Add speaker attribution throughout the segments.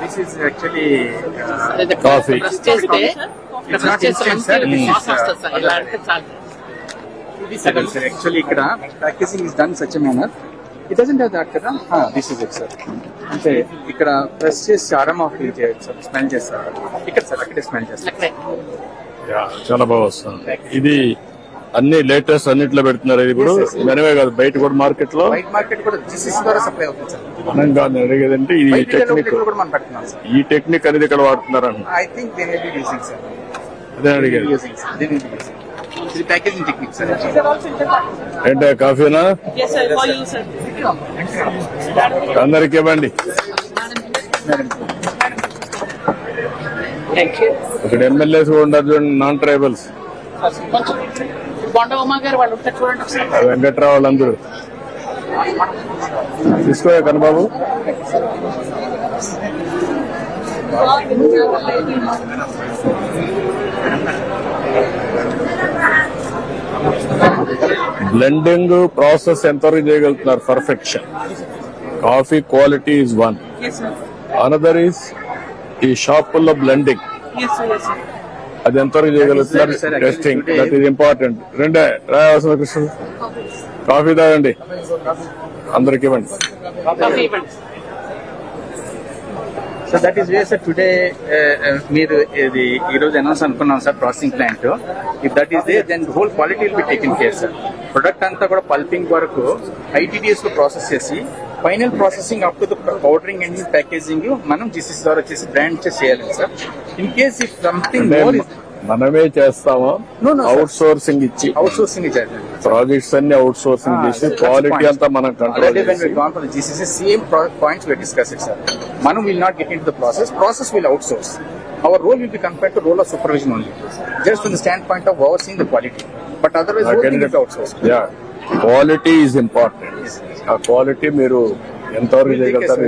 Speaker 1: This is actually
Speaker 2: Coffee.
Speaker 3: Brush చేస్తే sir
Speaker 1: actually ఇక్కడ packaging is done such manner it doesn't have that కదా? This is it sir అంటే ఇక్కడ press చేసి aroma feel చేయొచ్చు sir smell చేస్తారు ఇక్కడ సార్ అక్కడే స్మెల్ చేస్తారు
Speaker 2: చాలా బాగా వస్తుంది. ఇది అన్ని లేటెస్ట్ అన్నిట్లో పెడుతున్నారు ఇది ఇప్పుడు. మనమే కాదు బయట కూడా మార్కెట్లో
Speaker 1: వైట్ మార్కెట్ కూడా జిసిసి ద్వారా సప్లై అవుతుంది సార్.
Speaker 2: మనం కాదు అడిగేదంటే ఈ టెక్నిక్
Speaker 1: కూడా మనం పెడుతున్నాం సార్.
Speaker 2: ఈ టెక్నిక్ అనేది ఇక్కడ వాడుతున్నారు అదే అడిగేది ఏంటో కాఫీనా?
Speaker 4: Yes, sir. For you, sir.
Speaker 2: అందరికి ఇవ్వండి. ఇక్కడ ఎమ్మెల్యేస్ కూడా ఉండరు చూడండి నాన్ ట్రైబల్స్
Speaker 3: కొంచెం బొండ ఉమా గారు వాళ్ళు ఉంటారు చూడండి ఒకసారి.
Speaker 2: వెంకట్రావు వాళ్ళందరూ. తీసుకోయా కనబాబు బ్లెండింగ్ ప్రాసెస్ ఎంతవరకు చేయగలుగుతున్నారు? Perfection coffee quality
Speaker 4: is one.
Speaker 2: Another is ఈ షాపుల్లో బ్లెండింగ్ అది ఎంతవరకు చేయగలుగుతున్నారు? టెస్టింగ్ దట్ ఈస్ ఇంపార్టెంట్ రెండే రాయవలసిన కృష్ణ కాఫీ తాగండి. అందరికి ఇవ్వండి.
Speaker 1: So that is way sir today మీరు ఇది ఈ రోజు అనౌన్స్ అనుకున్నాం sir processing plant if that is they then whole quality will be taken care sir product అంతా కూడా పల్పింగ్ వరకు ఐటీడీఎస్లో ప్రాసెస్ చేసి final processing up to the powdering and packaging మనం జీసీసీ ద్వారా వచ్చేసి బ్రాండ్ చేయాలి sir in case if something
Speaker 2: more మనమే చేస్తామా. అవుట్ సోర్సింగ్ ఇచ్చి
Speaker 1: అవుట్ సోర్సింగ్
Speaker 2: ప్రాజెక్ట్స్ అన్ని అవుట్ సోర్సింగ్
Speaker 1: Ah,
Speaker 2: చేసి క్వాలిటీ. అంతా మనం control
Speaker 1: we've gone for the GCC, same pro- points we discussed, sir. Manu will not get into the process. Process will outsource. Our role will be compared to role of supervision only. Just from the standpoint but otherwise
Speaker 2: quality is important ఆ quality మీరు ఎంతవరకు చేయగలుగుతారు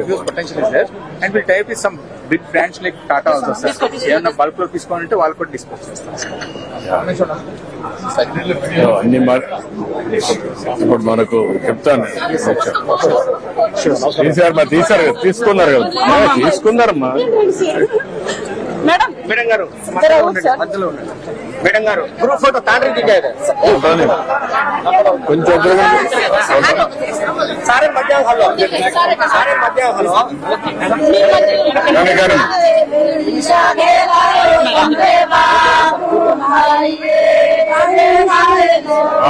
Speaker 1: and we type is some big branch like Tata also sir ఏమైనా బల్క్లో తీసుకోవాలి అంటే వాళ్ళు కూడా డిస్పోజ్
Speaker 2: అన్ని ఇప్పుడు మనకు చెప్తాను. తీసారు మా తీసుకున్నారు కదా. తీసుకున్నారమ్మా.
Speaker 4: మేడం
Speaker 1: మేడం గారు మధ్యలో ఉన్నాడు మేడం గారు గ్రూప్ ఫోటో తాండ్రి దిగారు
Speaker 2: ఉంటాను. కొంచెం
Speaker 1: సారే మధ్య హలో. సారే మధ్య hello.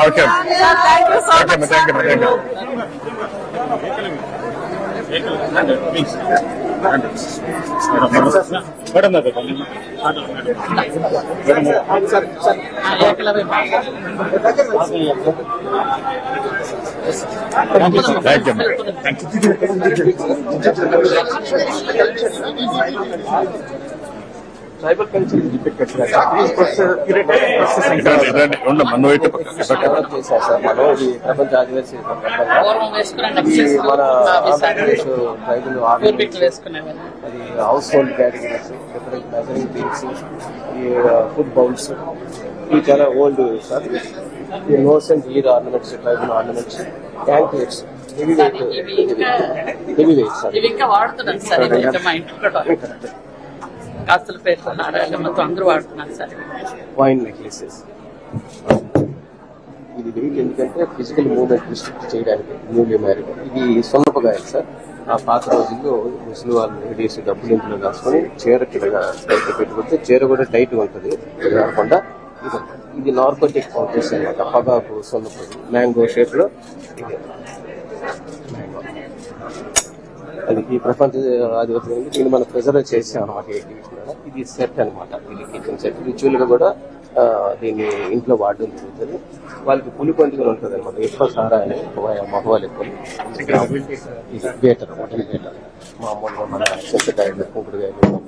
Speaker 2: Okay. Okay much.
Speaker 4: Thank you
Speaker 1: thank you
Speaker 2: thank you tribal culture is process
Speaker 5: develop చేశారు సార్. మనం ఇది ప్రపంచ ఆదివాసీ
Speaker 3: పూర్వం
Speaker 5: ట్రైబల్
Speaker 3: వేసుకున్నాను
Speaker 5: అది household categories different measuring things ఈ ఫుడ్ బౌల్స్ ఇవి చాలా ఓల్డ్ సార్. ఈ nose and ear ornaments tribal ornaments
Speaker 3: anklets heavy
Speaker 5: weight heavy weight
Speaker 3: sir. ఇంకా వాడుతున్నాను సార్ మా ఇంట్లో కూడా కాస్తుల పేరు నారాయణ మొత్తం అందరూ వాడుతున్నారు సార్.
Speaker 5: వైన్ నెక్లెసెస్ ఇది వెయిట్ ఎందుకంటే ఫిజికల్ మూవ్మెంట్ రిస్ట్రిక్ట్ చేయడానికి న్యూలీ మ్యారీడ్ ఇది సొన్నపగాయలు సార్. ఆ పాత రోజుల్లో ముసలి వాళ్ళు లేడీస్ డబ్బులు ఇంట్లో దాచుకొని చీర కింద టైట్ పెట్టుకుంటే చీర కూడా టైట్ ఉంటుంది. కాకుండా ఇది ఇది నార్కోటిక్ పౌడర్స్ అనమాట పొగాకు సొన్నపొడి మ్యాంగో షేప్లో ఇది. మ్యాంగో అది ఈ ప్రపంచ ఆదివాసీ దీన్ని మనం ప్రిజర్వ్ చేసాం అనమాట ఈ ఇది సెట్ అనమాట ఇది కిచెన్ సెట్ రిచువల్గా కూడా దీన్ని ఇంట్లో వాడడం జరుగుతుంది. వాళ్ళకి పులి పండుగ ఉంటుంది అనమాట ఎక్కువ సారా అని మగవాళ్ళు ఎక్కువ బేటర్ మటన్ బేటర్ మామూలుగా మన చింతకాయలు కుంకుడుకాయలు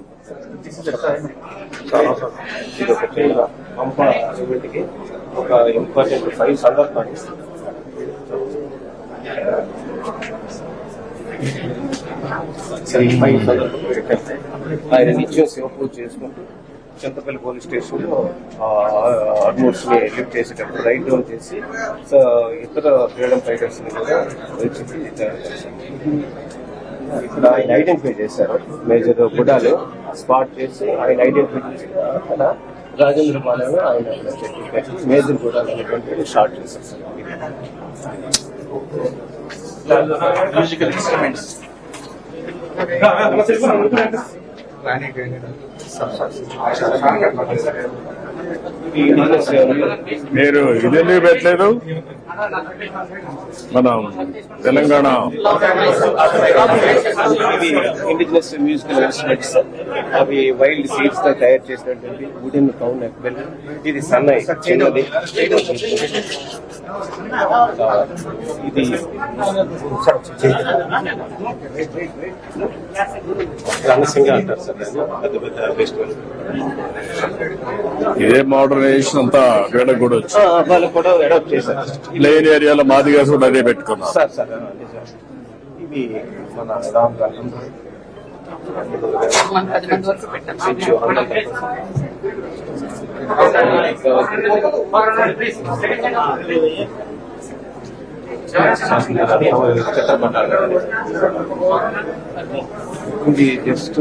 Speaker 5: ఇది ఒక చిన్న పంప ఈవెంట్కి ఒక ఇంపార్టెంట్ ఫైవ్ సందర్భాన్ని సందర్భాలు ఆయన నిత్యం శివ పూజ చేసుకుంటూ చింతపల్లి పోలీస్ స్టేషన్లో లో లిఫ్ట్ చేసేటప్పుడు రైట్ డౌన్ చేసి సో ఇతర ఫ్రీడమ్ ఫైటర్స్ కూడా వచ్చింది ఇక్కడ ఆయన ఐడెంటిఫై చేశారు మేజర్ గుడాలు స్పాట్ చేసి ఆయన ఐడెంటిఫై చేసిన అక్కడ రాజేంద్ర పాలెంలో ఆయన మేజర్ గుడాలు అనేటువంటి షార్ట్ చేశారు.
Speaker 1: మ్యూజికల్ ఇన్స్ట్రుమెంట్స్
Speaker 2: మీరు ఇది ఎందుకు పెట్టలేదు? మనం తెలంగాణ.
Speaker 5: ఇండిజినస్ మ్యూజికల్ ఇన్స్ట్రుమెంట్స్ అవి వైల్డ్ సీడ్స్తో తయారు చేసినటువంటి వుడెన్ కౌన్ ఎక్బెల్ ఇది సన్నై చిన్నది. ఇది రణసింగ అంటారు సార్ పెద్ద పెద్ద ఫెస్టివల్
Speaker 2: ఇదే మోడర్నైజేషన్ అంతా వేడ కూడా వచ్చి
Speaker 5: వాళ్ళు కూడా అడాప్ట్ చేశారు.
Speaker 2: ప్లేన్ ఏరియాలో మాదిగా కూడా అదే పెట్టుకున్నాం
Speaker 5: సార్. ఇవి మన రామ్
Speaker 3: మనం పది మంది వరకు పెట్టాం.
Speaker 5: స్విచ్ ఇది జస్ట్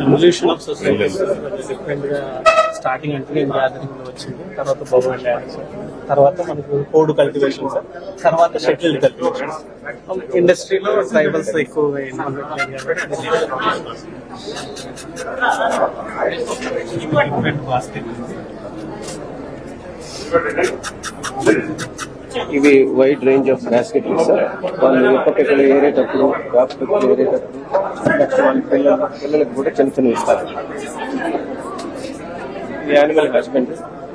Speaker 6: రెవల్యూషన్ ఆఫ్ సొసైటీ డిఫరెంట్గా స్టార్టింగ్ అంటే గ్యాదరింగ్లో వచ్చింది. తర్వాత డ్యాన్స్ తర్వాత మనకు కోడ్ కల్టివేషన్ సార్ తర్వాత షటిల్ కల్టివేషన్ ఇండస్ట్రీలో ట్రైబల్స్ ఎక్కువ
Speaker 5: ఇవి wide range of basket sir వాళ్ళు ఎప్పటికెక్కడ ఏరేటప్పుడు డాక్టర్ ఏరేటప్పుడు వాళ్ళ పిల్లలు పిల్లలకు కూడా చిన్న చిన్న ఇస్తారు. యానిమల్ హస్బెండ్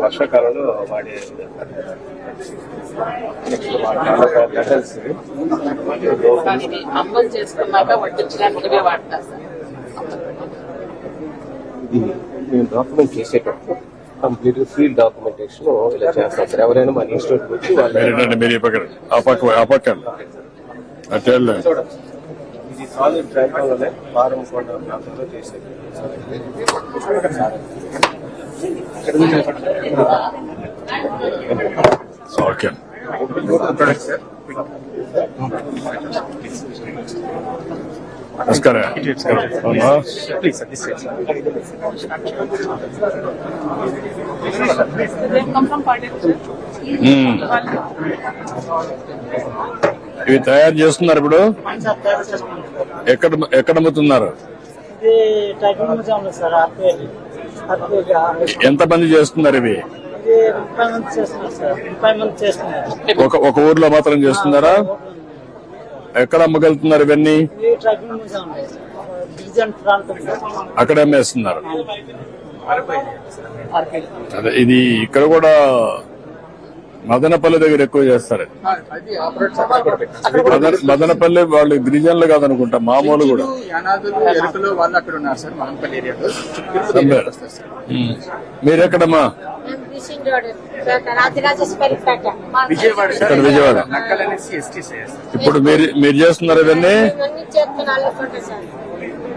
Speaker 5: వర్షాకాలంలో వాడే మెటల్స్
Speaker 3: చేసుకున్నాక వడ్డించడానికి ఇవే వాడతారు సార్.
Speaker 5: ఇది మేము డాక్యుమెంట్ చేసేటప్పుడు కంప్లీట్ ఫీల్డ్ డాక్యుమెంటేషన్ ఇలా చేస్తాం సార్. ఎవరైనా మన ఇన్స్టిట్యూట్ వచ్చి వాళ్ళు
Speaker 2: మీరు ఆ పక్క ఆ
Speaker 5: ఇది సాలిడ్ ట్రైకోలోనే ఫారం కూడా ప్రాంతంలో చేసేది
Speaker 2: ఓకే నమస్కారం ఇవి తయారు చేస్తున్నారు ఇప్పుడు? ఎక్కడ ఎక్కడ అమ్ముతున్నారు? ఎంత మంది చేస్తున్నారు ఇవి? ఒక ఒక ఊర్లో మాత్రం చేస్తున్నారా? ఎక్కడ అమ్మగలుగుతున్నారు ఇవన్నీ? అక్కడ అమ్మేస్తున్నారు. అదే ఇది ఇక్కడ కూడా మదనపల్లి దగ్గర ఎక్కువ చేస్తారు మదనపల్లి వాళ్ళు గిరిజనులు కాదనుకుంటా మామూలు కూడా. మీరెక్కడమ్మా?
Speaker 7: Fishing road Rajarajeswaripeta
Speaker 1: Vijayawada sir
Speaker 2: ఇక్కడ విజయవాడ. ఇప్పుడు మీరు మీరు చేస్తున్నారు ఇవన్నీ?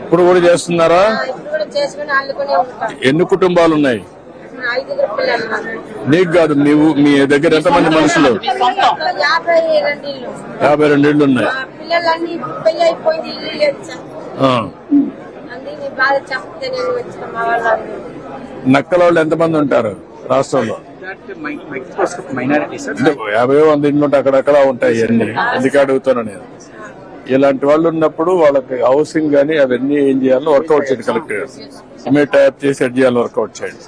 Speaker 2: ఇప్పుడు కూడా చేస్తున్నారా? ఎన్ని కుటుంబాలు ఉన్నాయి?
Speaker 7: నీకు
Speaker 2: కాదు నీవు మీ దగ్గర ఎంతమంది మనుషులు?
Speaker 7: యాభై రెండు
Speaker 2: ఇళ్ళు ఉన్నాయి. నక్కల వాళ్ళు ఎంతమంది ఉంటారు రాష్ట్రంలో? యాభై వంద ఇండ్లు అక్కడక్కడ ఉంటాయి అన్ని అందుకే అడుగుతాను నేను? ఇలాంటి వాళ్ళు ఉన్నప్పుడు వాళ్ళకి హౌసింగ్ గానీ అవన్నీ ఏం చేయాలో వర్కౌట్ చేయండి కలెక్టర్ ఇమీడియట్ టైప్ చేసి ఎడ్ చేయాలి వర్కౌట్ చేయండి.